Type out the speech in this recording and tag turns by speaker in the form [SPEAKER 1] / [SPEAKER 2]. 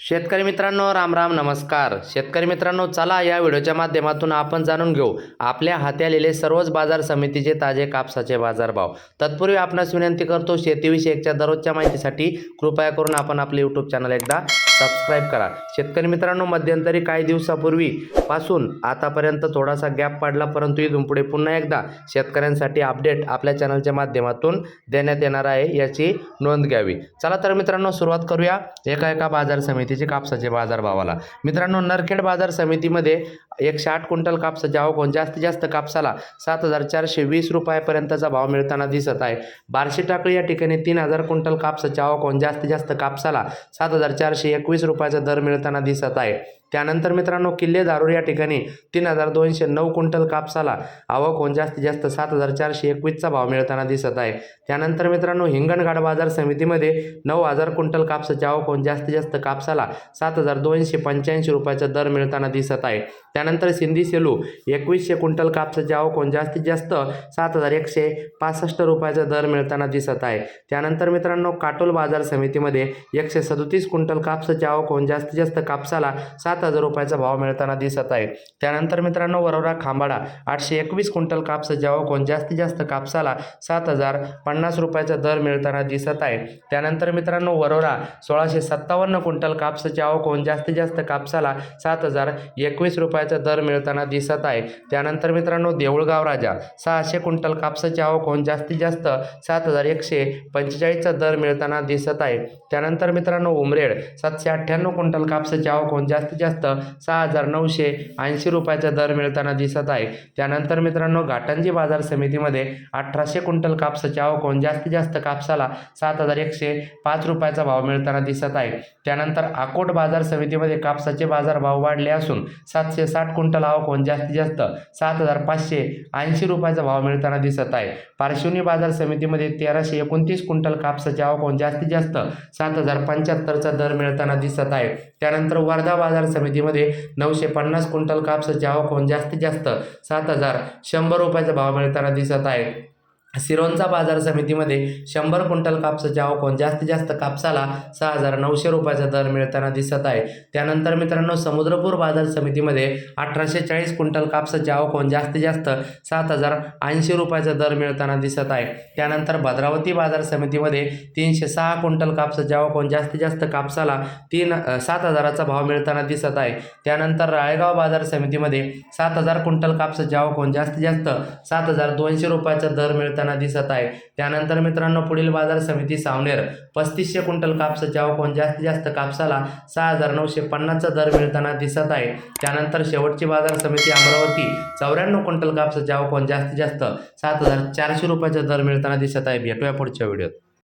[SPEAKER 1] शेतकरी मित्रांनो राम राम नमस्कार. शेतकरी मित्रांनो चला या व्हिडिओच्या माध्यमातून आपण जाणून घेऊ. आपल्या हाती आलेले सर्वच बाजार समितीचे ताजे कापसाचे बाजारभाव. तत्पूर्वी आपणास विनंती करतो शेतीविषयकच्या दररोजच्या माहितीसाठी कृपया करून आपण आपले यूट्यूब चॅनल एकदा सबस्क्राईब करा. शेतकरी मित्रांनो मध्यंतरी काही दिवसापूर्वी पासून आतापर्यंत थोडासा गॅप पडला परंतु इथून पुढे पुन्हा एकदा शेतकऱ्यांसाठी अपडेट आपल्या चॅनलच्या माध्यमातून देण्यात येणार आहे याची नोंद घ्यावी. चला तर मित्रांनो सुरुवात करूया एका एका बाजार समितीचे कापसाचे बाजारभावाला. मित्रांनो नरखेड बाजार समितीमध्ये एकशे आठ क्विंटल कापसाचे आवक जास्तीत जास्त कापसाला सात हजार चारशे वीस रुपयापर्यंतचा भाव मिळताना दिसत आहे. बार्शी टाकळी या ठिकाणी तीन हजार क्विंटल कापसाचे आवक जास्तीत जास्त कापसाला सात हजार चारशे एक एकवीस रुपयाचा दर मिळताना दिसत आहे. त्यानंतर मित्रांनो किल्ले दारूर या ठिकाणी तीन हजार दोनशे नऊ क्विंटल कापसाला आवक होऊन जास्तीत जास्त सात हजार चारशे एकवीसचा भाव मिळताना दिसत आहे. त्यानंतर मित्रांनो हिंगणघाट बाजार समितीमध्ये नऊ हजार क्विंटल कापसाची आवक होऊन जास्तीत जास्त कापसाला सात हजार दोनशे पंच्याऐंशी रुपयाचा दर मिळताना दिसत आहे. त्यानंतर सिंधी सेलू एकवीसशे क्विंटल कापसाची आवक होऊन जास्तीत जास्त सात हजार एकशे पासष्ट रुपयाचा दर मिळताना दिसत आहे. त्यानंतर मित्रांनो काटोल बाजार समितीमध्ये एकशे सदोतीस क्विंटल कापसाची आवक होऊन जास्तीत जास्त कापसाला सात सात हजार रुपयाचा भाव मिळताना दिसत आहे. त्यानंतर मित्रांनो वरोरा खांबाडा आठशे एकवीस क्विंटल कापसाची आवक जास्तीत जास्त कापसाला सात हजार पन्नास रुपयाचा दर मिळताना दिसत आहे. त्यानंतर मित्रांनो वरोरा सोळाशे सत्तावन्न क्विंटल कापसाचे आवक जास्तीत जास्त कापसाला सात हजार एकवीस रुपयाचा दर मिळताना दिसत आहे. त्यानंतर मित्रांनो देऊळगाव राजा सहाशे क्विंटल कापसाची आवक होऊन जास्तीत जास्त सात हजार एकशे पंचेचाळीसचा दर मिळताना दिसत आहे. त्यानंतर मित्रांनो उमरेड सातशे अठ्ठ्याण्णव क्विंटल कापसाची आवक होऊन जास्तीत जास्त जास्त सहा हजार नऊशे ऐंशी रुपयाचा दर मिळताना दिसत आहे. त्यानंतर मित्रांनो घाटंजी बाजार समितीमध्ये अठराशे क्विंटल कापसाचे आवक जास्तीत जास्त कापसाला सात हजार एकशे पाच रुपयाचा भाव मिळताना दिसत आहे. त्यानंतर अकोट बाजार समितीमध्ये कापसाचे बाजारभाव वाढले असून सातशे साठ क्विंटल आवक जास्तीत जास्त सात हजार पाचशे ऐंशी रुपयाचा भाव मिळताना दिसत आहे. पार्श्वनी बाजार समितीमध्ये तेराशे एकोणतीस क्विंटल कापसाचे आवक जास्तीत जास्त सात हजार पंच्याहत्तरचा दर मिळताना दिसत आहे. त्यानंतर वर्धा बाजार समितीमध्ये नऊशे पन्नास क्विंटल कापसाची आवक होऊन जास्तीत जास्त सात हजार शंभर रुपयाचा भाव मिळताना दिसत आहे. सिरोंचा बाजार समितीमध्ये शंभर क्विंटल कापसाची आवक होऊन जास्तीत जास्त कापसाला सहा हजार नऊशे रुपयाचा दर मिळताना दिसत आहे. त्यानंतर मित्रांनो समुद्रपूर बाजार समितीमध्ये अठराशे चाळीस क्विंटल कापसाची आवक होऊन जास्तीत जास्त सात हजार ऐंशी रुपयाचा दर मिळताना दिसत आहे. त्यानंतर भद्रावती बाजार समितीमध्ये तीनशे सहा क्विंटल कापसाची आवक होऊन जास्तीत जास्त कापसाला तीन सात हजाराचा भाव मिळताना दिसत आहे. त्यानंतर राळेगाव बाजार समितीमध्ये सात हजार क्विंटल कापसाची आवक होऊन जास्तीत जास्त सात हजार दोनशे रुपयाचा दर मिळताना दिसत आहे. त्यानंतर मित्रांनो पुढील बाजार समिती सावनेर. पस्तीसशे क्विंटल कापसाच्या आवक जास्तीत जास्त कापसाला सहा हजार नऊशे पन्नासचा दर मिळताना दिसत आहे. त्यानंतर शेवटची बाजार समिती अमरावती. चौऱ्याण्णव क्विंटल कापसाच्या आवक जास्तीत जास्त सात हजार चारशे रुपयाचा दर मिळताना दिसत आहे. भेटूया पुढच्या व्हिडिओत.